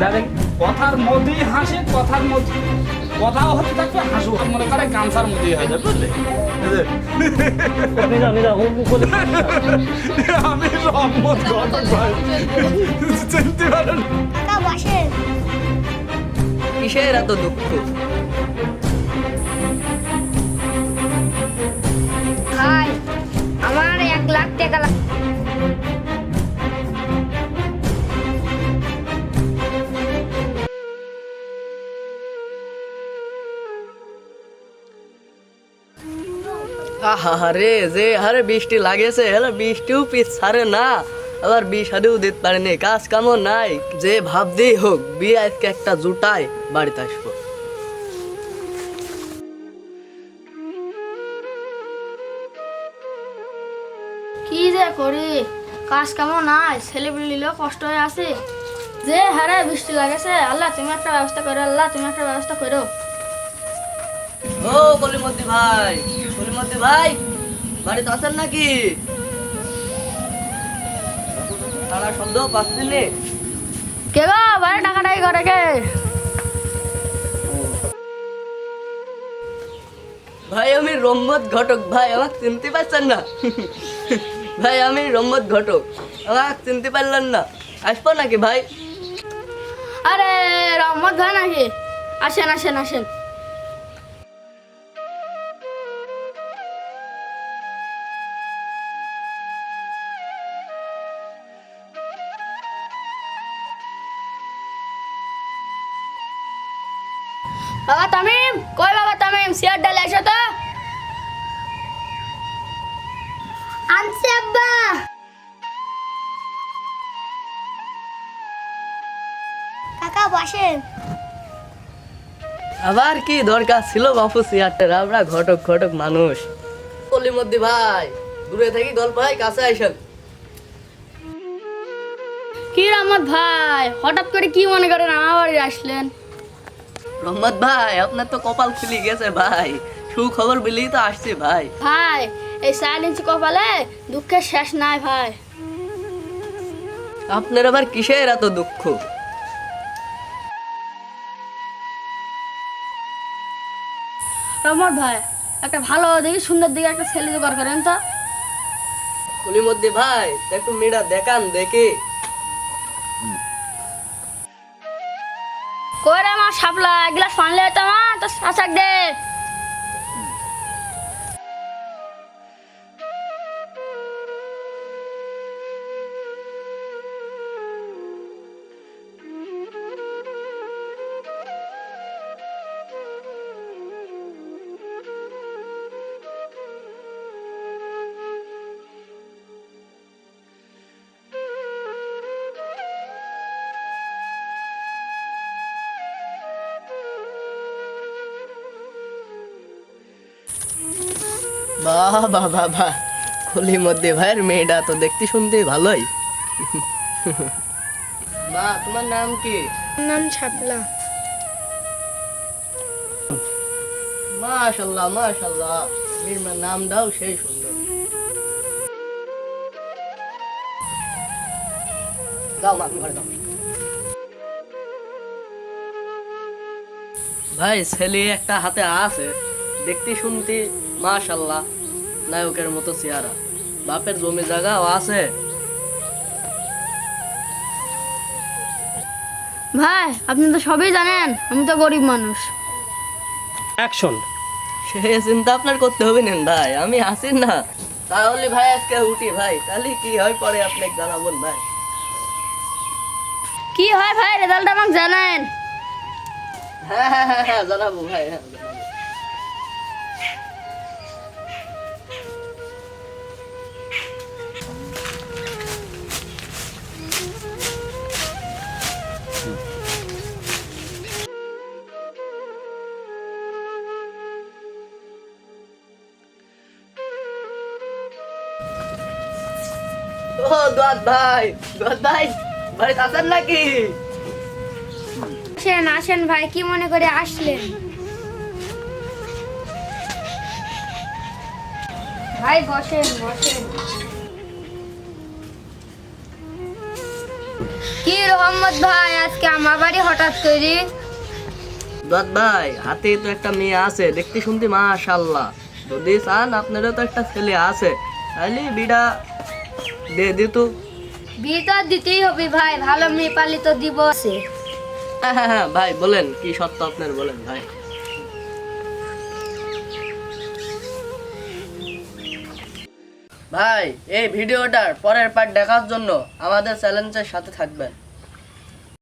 দেখেন কথার মধ্যেই হাসে কথার মধ্যে কথাও হতে থাকবে হাসু মনে করে গামছার মধ্যেই হয়ে যাবে বুঝলে? আমি রহমত ঘটক ভাই। চিনতে পারেন? কিসের এত দুঃখ? আহারে যে হারে বৃষ্টি লাগেছে হলে বৃষ্টিও পিছ ছাড়ে না। আবার বিষ হারেও দিতে পারেনি কাজ কামও নাই। যে ভাবতেই হোক বিয়ে আজকে একটা জুটাই বাড়িতে আসব। কি যে করি? কাজ কেমন নাই ছেলে নিলেও কষ্ট হয়ে আছে। যে হারে বৃষ্টি লাগেছে আল্লাহ তুমি একটা ব্যবস্থা করো আল্লাহ তুমি একটা ব্যবস্থা করো। ও কলিমদ্দি ভাই। ভাই। বাড়িতে আছেন নাকি? সারা শব্দ পাচ্ছি কে গো? বাড়ি টাকাটাই করে কে? ভাই আমি রম্মত ঘটক। ভাই আমাকে চিনতে পারছেন না। ভাই আমি রম্মত ঘটক। আমাকে চিনতে পারলেন না। আসব নাকি ভাই? আরে রহমত ভাই নাকি? আসেন আসেন আসেন। বাবা তামিম কই বাবা তামিম? চেয়ার ডালে এসো তো। আনছি আব্বা। কাকা বসেন। আবার কি দরকার ছিল বাপু সিয়ারটার আমরা ঘটক ঘটক মানুষ। কলিমদ্দি ভাই দূরে থেকে গল্প হয় কাছে আইসেন কি রহমত ভাই হঠাৎ করে কি মনে করেন আমার বাড়ি আসলেন? রহমত ভাই আপনার তো কপাল খুলে গেছে ভাই। সুখবর বিলেই তো আসছে ভাই। ভাই এই চার ইঞ্চি কপালে দুঃখের শেষ নাই ভাই। আপনার আবার কিসের এত দুঃখ? রহমত ভাই একটা ভালো দেখি সুন্দর দিকে একটা ছেলে জোগাড় করেন তো। কলিমদ্দি ভাই একটু মেয়েটা দেখান দেখে। কই রে মা সাপলা এক গ্লাস পানি লে তো মা তো শাসাক দে। বাহ বাহ বাহ বাহ। কলিমদ্দি ভাইয়ের মেয়েটা তো দেখতে শুনতে ভালোই। মা তোমার নাম কি? নাম ছাপলা মাশাল্লাহ মাশাল্লাহ। মেয়ের নামটাও সেই সুন্দর। যাও মা ঘরে যাও। ভাই ছেলে একটা হাতে আছে। দেখতে শুনতে মাশাল্লাহ। নায়কের মতো চেহারা। বাপের জমি জায়গাও আছে। ভাই আপনি তো সবই জানেন আমি তো গরিব মানুষ। অ্যাকশন সে চিন্তা আপনার করতে হবে না ভাই আমি আসি না। তাহলে ভাই আজকে উঠি ভাই তাহলে কি হয় পরে আপনাকে জানাব ভাই। কি হয় ভাই রেজাল্ট আমাকে জানেন হ্যাঁ হ্যাঁ হ্যাঁ হ্যাঁ জানাব ভাই হ্যাঁ ও দোয়াত ভাই দোয়াত ভাই বাড়িতে আছেন নাকি? আসেন আসেন ভাই কি মনে করে আসলেন? ভাই বসেন বসেন। কি রহমত ভাই আজকে আমার বাড়ি হঠাৎ করে? দাদ ভাই হাতে তো একটা মেয়ে আছে দেখতে শুনতে মাশাল্লাহ যদি চান আপনারও তো একটা ছেলে আছে। তাহলে বিড়া দে বিয়ে তো দিতেই হবে ভাই ভালো মেয়ে পালি তো দিব আছে হ্যাঁ হ্যাঁ হ্যাঁ ভাই বলেন কি সত্য আপনার বলেন ভাই। ভাই এই ভিডিওটার পরের পার্ট দেখার জন্য আমাদের চ্যালেঞ্জের সাথে থাকবেন।